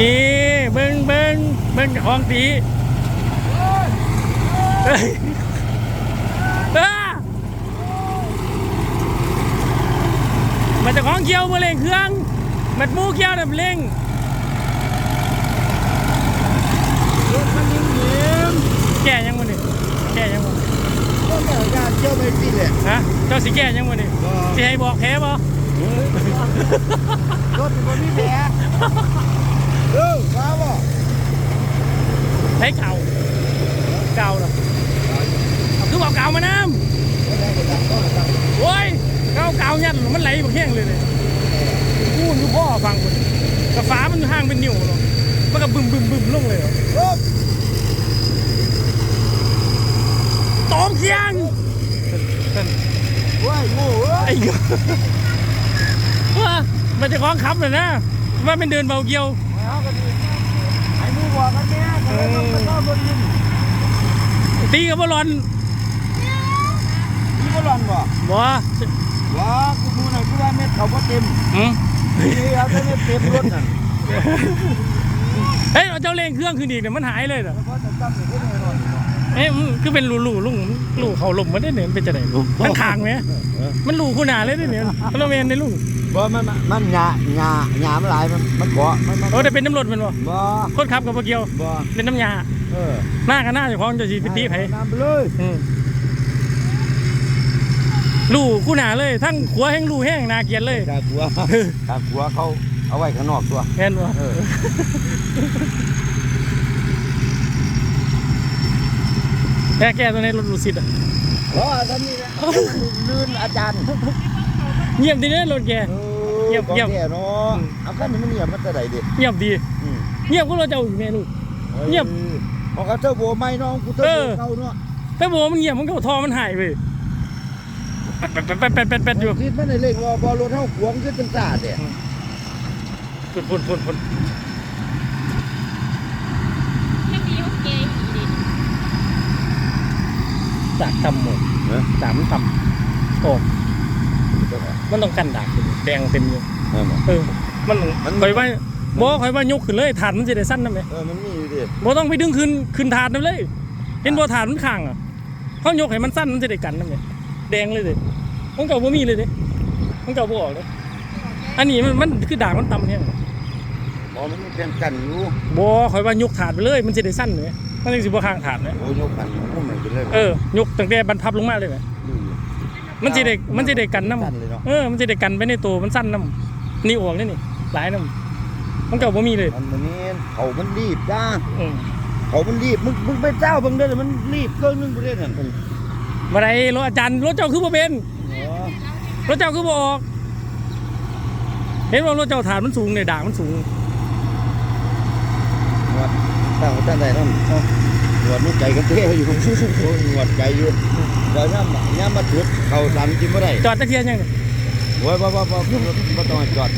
นี่เบิ้งเบิ้งเบิ้งของตีเฮ้ยมันจะของเกี่ยวมาเล่งเครื่อง มันมูเกี่ยวน่ะมันเล่งรถมันนิ่มนิ่มแก่ยังมันนี่แก่ยังมันก็แต่การเที่ยวไปสิแหละฮะเจ้าสิแก่ยังมันนี่ก็สิให้บอกแพ้บ่รถมันมีแผล เออมาบ่ให้เก่า เก่าเหรอเอาคือบอกเก่ามาน้ำโอ้ยเก่าเก่ายันมันไหลบักแห้งเลยเลยพูดอยู่พ่อฟังคนกระฟ้ามันอยู่ห่างเป็นนิ้วเนาะมันก็บึมบึมบึมลงเลยเหรอตอมเคียงว้ายโง่ไอ้เหี้ยว่ามันจะคล้องขับเลยนะ ว่าเป็นเดินเบาเกียว ไอ้มูบอกกันแม่กันเลยต้องไปต้อนบนดินตีกับบอลอนนี่บ่ร้อนบ่บ่ ว้ากูมูน่ะกูว่าเม็ดเขาบ่เต็มอืมนี่เอาแต่เม็ดเต็มรถนั่นเฮ้ยเอาเจ้าเล่งเครื่องคืนอีกเนี่ยมันหายเลยเหรอเพราะแต่ตั้งอยู่ที่นี่นอนอยู่ เนาะเอ้ยมันคือเป็นรูรูลุงรูเขาลมมันได้เนี่ยมันเป็นจะไหนมันทางไหมมันรูคู่หนาเลยได้เนี่ยเราเวนในลุงบ่มันมันมันหญ้าหญ้าหญ้ามันหลายมันมันเกาะมันมันโอ้แต่เป็นน้ำรถมันบ่บ่คนขับกับบ่เกียวบ่เป็นน้ำยาเออหน้ากันหน้าเจ้าของจะสีไปตีไผน้ำไปเลยอืมรูคู่หนาเลย ทั้งขัวแห้งรูแห้งนาเกลียดเลยกากลัวกากลัวเขาเอาไว้ข้างนอกตัวแม่นบ่เออ แก้แก้ตัวนี้รถรูสิตอะเพราะท่านนี่นะลื่นอาจารย์เงียบดีเนี่ยรถแกเยี่ยมเยี่ยมเยี่ยมเนาะเอาขั้นนี้มันเงียบมันจะได้ดิเงียบดีอืมเงียบก็เราจะเอาอยู่แม่ลูกเงียบพอเขาเทอร์โบไม่น้องกูเทอร์เอโบอเข้าเนาะแต่บอกว่ามันเงียบมันก็ทอมันหายไปแปดแปดแปดแปดแปดแปดอยู่คิดมันในเร่งว่าบอลรถเท่าขวงขึ้นเป็นตาเด้พุ่นพุ่นพุ่นพุ่น ไม่มีโอเคดี ดากทำหมดดากมันทำโอ้มันต้องกันดากอยู่แดงเต็มอยู่เออ เออมันมัน คอยว่าบอกคอยว่ายกขึ้นเลยถาดมันจะได้สั้นนะไหมเออมันมีอยู่ดิบ่ต้องไปดึงขึ้นขึ้นถาดนั่นเลย เห็นบ่ถาดมันข้างอะเขายกให้มันสั้นมันจะได้กันนั่นไหมแดงเลยเด้ของเก่าบ่มีเลยเด้ของเก่าบ่ออกเลยอันนี้มันมันคือดากมันต่ำเนี่ยบอมันมีเป็นกันอยู่บ่คอยว่ายกถาดไปเลย มันจะได้สั้นเลย มันยังสิบ่ข้างถาดเลยโอ้ยกกันพุ่มมันไปเลยเออยกตั้งแต่บรรพับลงมาเลยไหมมันจะได้มันจะได้กันน้สั้นเลยเนาะำเออมันจะได้กันไปในตัวมันสั้นน้ำนี่ออกนี่นี่หลายน้ำมันเก่าบ่มีเลยมันมันนี่เขามันรีบจ้าอืมเขามันรีบมึงมึงไปเจ้าเบิ่งเด้อมันรีบเครื่องนึงไปเด้อนั่นบ่ได้รถอาจารย์รถเจ้าคือบ่เป็นอ๋อรถเจ้าคือบ่ออกเห็นว่ารถเจ้าฐานมันสูงเนี่ยด่างมันสูงหนวด ตั้งตั้งแต่นั่นหนวดนี่ใจกันเท่อยู่โอ้ยหนวดใจอยู่ว่าย่ำย่ำมาถุดเขาสันกินไม่ได้จอดตะเคียนยังเนี่ยโอ้ยบ่บ่บ่บ่บ่ต้องให้จอด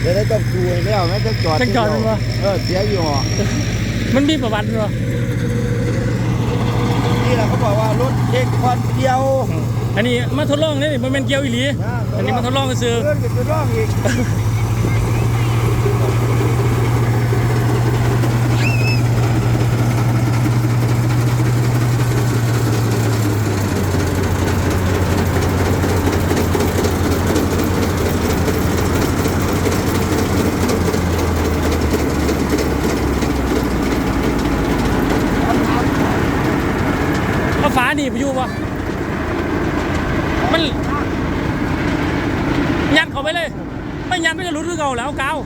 เดี๋ยวได้ต้องดูให้แล้วแม่ต้องจอดต้องจอดเป็นบ่เออเสียอยู่ห่อมันมีประวัติเหรอนี่แหละเขาบอกว่ารถเด็กควันเดียวอืมอันนี้มาทดลองนี่มันเป็นเกียวอีหลีอันนี้มาทดลองก็ซื้อเพื่อนก็จะร้องอีก เอาฝาหนีบอยู่ปะมันยัดเข้าไปเลย ไม่ยัดไม่ก็รู้คือเก่าแล้วเอากาว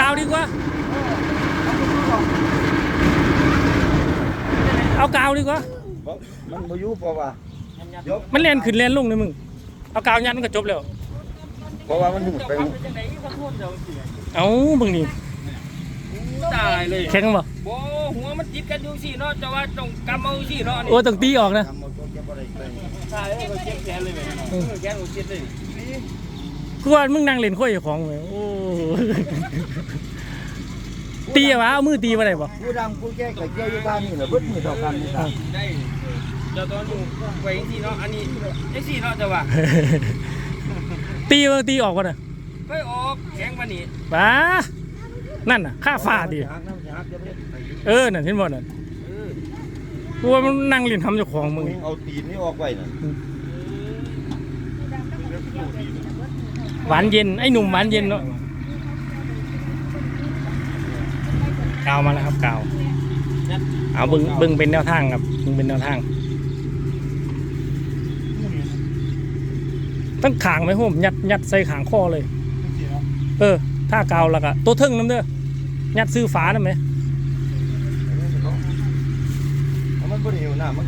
กาวดีกว่า เอากาวดีกว่า มันบ่อยู่เพราะว่าเดี๋ยวมันเล่นขึ้นเล่นลงเลยมึง เอากาวยัดมันก็จบแล้ว เพราะว่ามันหูดไปเอาบึงนี่ตายเลยแข็งบ่บ่ หัวมันจิตกันอยู่สิเนาะแต่ว่าต้องกำเอาสิเนาะนี่โอ้ต้องตีออกนะทำเอาตัวแกบ่ได้ไปตายเอ้ยเจ็บแขนเลยแม่เออแขนกูเจ็บเลยกูว่ามึงนั่งเล่นข้อยของเลยโอ้ตีอะวะเอามือตีมาได้บ่ผู้ดำผู้แก่ก็เกี่ยวอยู่ทางนี้แหละเบิดมือเท่ากันนี่ครับได้เจ้าตอนอยู่ไปสิเนาะอันนี้ไอ้สิเนาะแต่ว่าตีมาตีออกก่อนนะไปออกแข็งปานนี้ป้านั่นน่ะค่าฟ้าดิหักน้ำหักจะไม่ เออนั่นเห็นบ่นั่นกูว่ามันนั่งเล่นทำเจ้าของมึงมึงเอาตีนนี่ออกไว้น่ะหวานเย็นไอ้หนุ่มหวานเย็นเนาะกาวมาแล้วครับกาวเอาเบึงเบึงเป็นแนวทางครับเบึงเป็นแนวทางตั้งขางไหมโหมยัดยัดใส่ขางคอเลย เออ ถ้ากาวแล้วก็ตัวเทึ่งน้ำเด้อยัดซื้อฝาได้ไหม เอา มันบ่ได้หิวน้ำมัน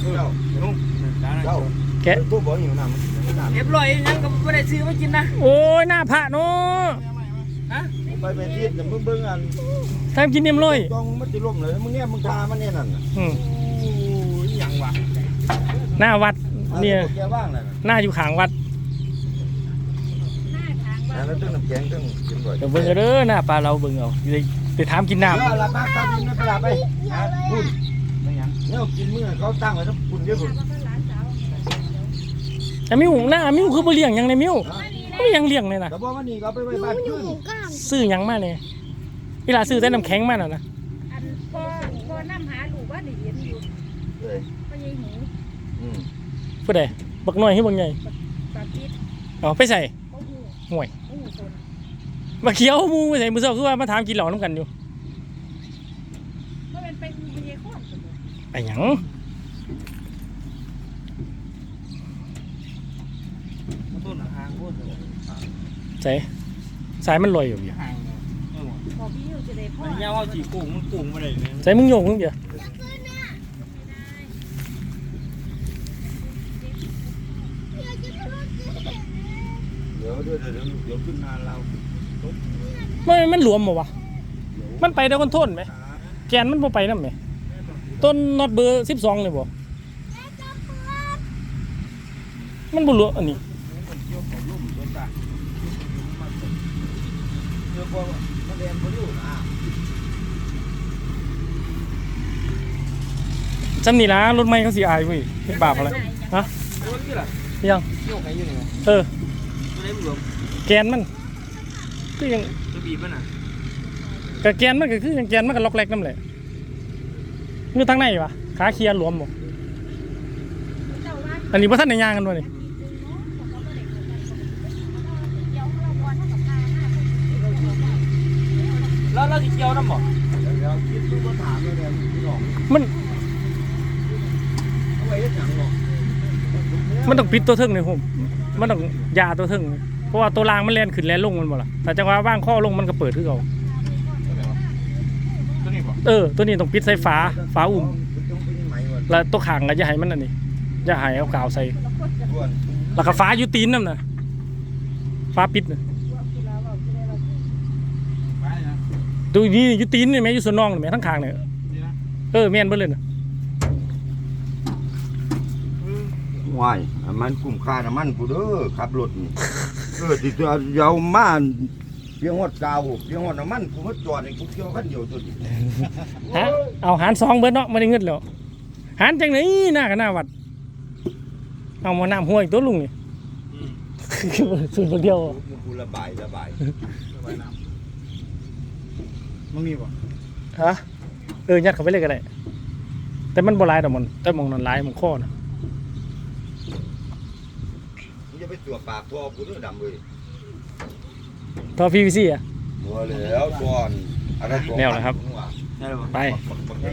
เจ้าเจ้าแกะตัวบ่หิวน้ำมันหิวน้ำเรียบร้อยยังก็ไม่ได้ซื้อมากินนะโอ้ยหน้าพระเนาะฮะไปไปที่แต่มึงเบิ่งอันทำกินเนียมร้อยต้องมันสิล่มเลยมึงเนี่ยมึงทามันเนี่ยนั่นน่ะอืมโอ้ยยังวะหน้าวัดเนี่ย แกว่างน่ะ หน้าอยู่ขางวัดนั่น แล้วตึ้งน้ำแข็งตึ้งกินบ่อยเดี๋ยวเบิ่งเอาเด้อหน้าปลาเราเบิ่งเอาอยู่เลยไปถามกินน้ำเออละมาครับนี่ไปละไปหาคุณไม่ยังเนี่ยกินมื้อเขาตั้งไว้ทั้งคุณเด้อคุณแต่มิวหน้ามิวคือบ่เลี้ยงหยังในมิวไม่ยังเลี้ยงเลยนะแต่บ่ว่านี่เอาไปไว้บ้านคืนซื้อหยังมาเนี่ยเวลาซื้อแต่น้ำแข็งมาน่ะนะอันพอพอน้ำหาลูกว่าได้เห็นอยู่เอ้ยก็ยังหูอืมผู้ใดบักน้อยให้บักใหญ่ปากปิดเอาไปใส่บ่หูห่วย มาเขียวหมูไปใส่มือเช้าคือว่ามาถามกินเหล้าน้ำกันอยู่บ่เป็นไปหูพยาข้อนคนเดียวไปหยังต้นหางพูดใส่สายมันลอยอยู่อย่าหางพอพี่อยู่จะได้พ่อมันยาวว่าจีกุ้งมันกุ้งมาเลยเนี่ยใส่มึงโยกมึงเดียวเดี๋ยวเดี๋ยวเดี๋ยวเดี๋ยวขึ้นนาเรา มันมันหลวมบ่วะมันไปได้คนทนไหมแกนมันบ่ไปนำไหมต้นน็อตเบอร์12เลยบ่มันบ่หลวมอันนี้เดี๋ยวพอมาเรียนบ่อยู่นะจำนี่ละรถไม่เขาสิอายเว้ยเฮ็ดบาปอะไรฮะโอ้ยนี่ล่ะยังโยกไงอยู่นี่เออตัวไหนมันหลวมแกนมัน คือยังตัวบีบมันอะกะแกนมันก็คือยังแกนมันก็ล็อกแรกนั่นแหละอยู่ทางไหนวะขาเคลียร์หลวมบ่เจ้าว่าอันนี้บ่ทันได้ย่างกันบ่นี่เดี๋ยวเราบอลเท่ากับพาหน้าแล้วเราจะเกี่ยวน้ำบ่เดี๋ยวเดี๋ยวคิดดูมาถามแล้วเนี่ยพี่น้องมันเอาไว้เฮ็ดหยังเนาะมันต้องปิดตัวเทึงนี่ผมมันต้องยาตัวเทึงเพราะว่าตัวรางมันแล่นขึ้นแล่นลงมันบ่ล่ะแต่จังหวะว่างข้อลงมันก็เปิดคือเก่าตัวนี้บ่เออตัวนี้ต้องปิดใส่ฝาฝาอุ่มต้องไปที่ไหนวะแล้วตัวขางก็อย่าให้มันอันนี้อย่าให้เอากาวใส่ด่วนแล้วก็ฝาอยู่ตีนนั่นน่ะฝาปิดน่ะไปนะดูนี่อยู่ตีนนี่แม่อยู่ส่วนน่องนี่แม่ทั้งข้างเนี่ยนี่นะเออแม่นเบิดเลยน่ะว้ายอันมันคุ้มค่าน้ำมันกูเด้อขับรถนี่ เออติเอาเดี๋ยวมาเพียงฮอดกาวเพียงฮอดน้ำมันกูมาจอดให้กูเกี่ยวคันเดียวตัวนี้ฮะเอาหารสองเบิดเนาะไม่ได้เงินแล้วหารจังไหนหน้ากับหน้าวัด เอามาน้ำห้วยตัวลุงนี่สูตรคนเดียวกูระบายระบายมึงมีบ่ฮะเออยัดเข้าไปเลยก็ได้แต่มันบ่หลายดอกมันแต่มองนั้นหลายมันข้อนะ มึง จะไปตัวปากตัวกูเด้อดำเว้ยทอ PVC อะบ่แล้วก่อนอะไรก่อนแนวนะครับว่าได้บ่ไปบักบักใหญ่